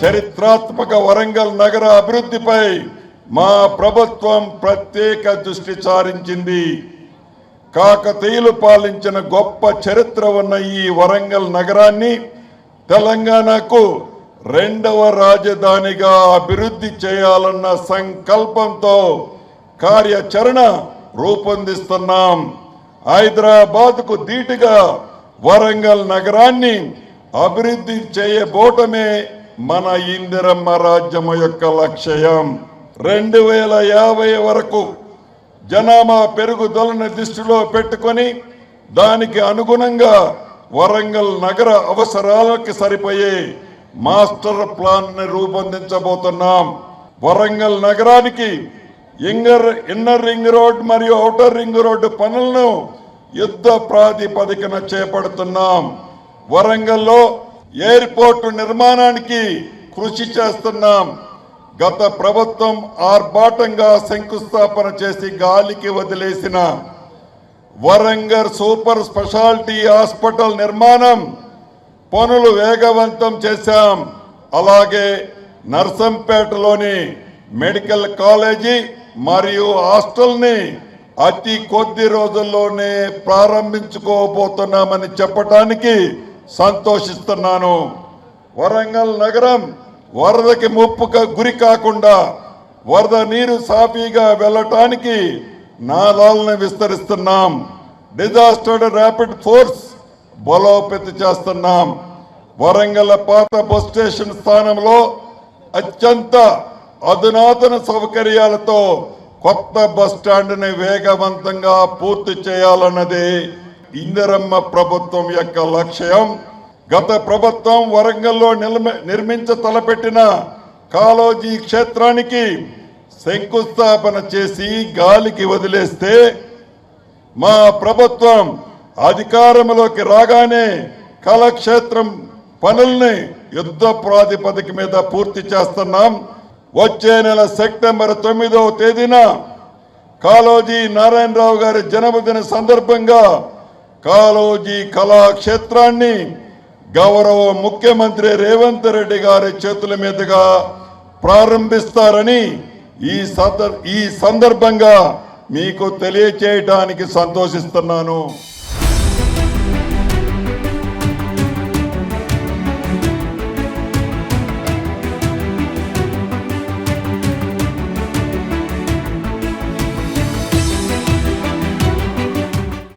చరిత్రాత్మక వరంగల్ నగర అభివృద్ధిపై మా ప్రభుత్వం ప్రత్యేక దృష్టి సారించింది. కాకతీయులు పాలించిన గొప్ప చరిత్ర ఉన్న ఈ వరంగల్ నగరాన్ని తెలంగాణకు రెండవ రాజధానిగా అభివృద్ధి చేయాలన్న సంకల్పంతో కార్యాచరణ రూపొందిస్తున్నాం. హైదరాబాద్కు ధీటుగా వరంగల్ నగరాన్ని అభివృద్ధి చేయబోటమే మన ఇందిరమ్మ రాజ్యము యొక్క లక్ష్యం రెండు వేల యాభై వరకు జనాభా పెరుగుదలను దృష్టిలో పెట్టుకొని దానికి అనుగుణంగా వరంగల్ నగర అవసరాలకి సరిపోయే మాస్టర్ ప్లాన్ని రూపొందించబోతున్నాం. వరంగల్ నగరానికి ఇంగర్ ఇన్నర్ రింగ్ రోడ్ మరియు ఔటర్ రింగ్ రోడ్డు పనులను యుద్ధ ప్రాతిపదికన చేపడుతున్నాం. వరంగల్లో ఎయిర్పోర్ట్ నిర్మాణానికి కృషి చేస్తున్నాం. గత ప్రభుత్వం ఆర్భాటంగా శంకుస్థాపన చేసి గాలికి వదిలేసిన వరంగర్ సూపర్ స్పెషాలిటీ హాస్పిటల్ నిర్మాణం పనులు వేగవంతం చేశాం. అలాగే నర్సంపేటలోని మెడికల్ కాలేజీ మరియు హాస్టల్ని అతి కొద్ది రోజుల్లోనే ప్రారంభించుకోబోతున్నామని చెప్పటానికి సంతోషిస్తున్నాను. వరంగల్ నగరం వరదకి ముప్పుకు గురి కాకుండా వరద నీరు సాఫీగా వెళ్ళటానికి నాదాలను విస్తరిస్తున్నాం. డిజాస్టర్ ర్యాపిడ్ ఫోర్స్ బలోపేత చేస్తున్నాం. వరంగల్ పాత బస్ స్టేషన్ స్థానంలో అత్యంత అధునాతన సౌకర్యాలతో కొత్త బస్ స్టాండ్ని వేగవంతంగా పూర్తి చేయాలన్నది ఇందరమ్మ ప్రభుత్వం యొక్క లక్ష్యం గత ప్రభుత్వం వరంగల్లో నిర్మించ తలపెట్టిన కాలోజీ క్షేత్రానికి శంకుస్థాపన చేసి గాలికి వదిలేస్తే మా ప్రభుత్వం అధికారంలోకి రాగానే కళాక్షేత్రం పనుల్ని యుద్ధ ప్రాతిపదిక మీద పూర్తి చేస్తున్నాం. వచ్చే నెల సెప్టెంబర్ తొమ్మిదవ తేదీన కాళోజీ నారాయణరావు గారి జన్మదిన సందర్భంగా కాళోజీ కళాక్షేత్రాన్ని గౌరవ ముఖ్యమంత్రి రేవంత్ రెడ్డి గారి చేతుల మీదుగా ప్రారంభిస్తారని ఈ సందర్ ఈ సందర్భంగా మీకు తెలియచేయటానికి సంతోషిస్తున్నాను.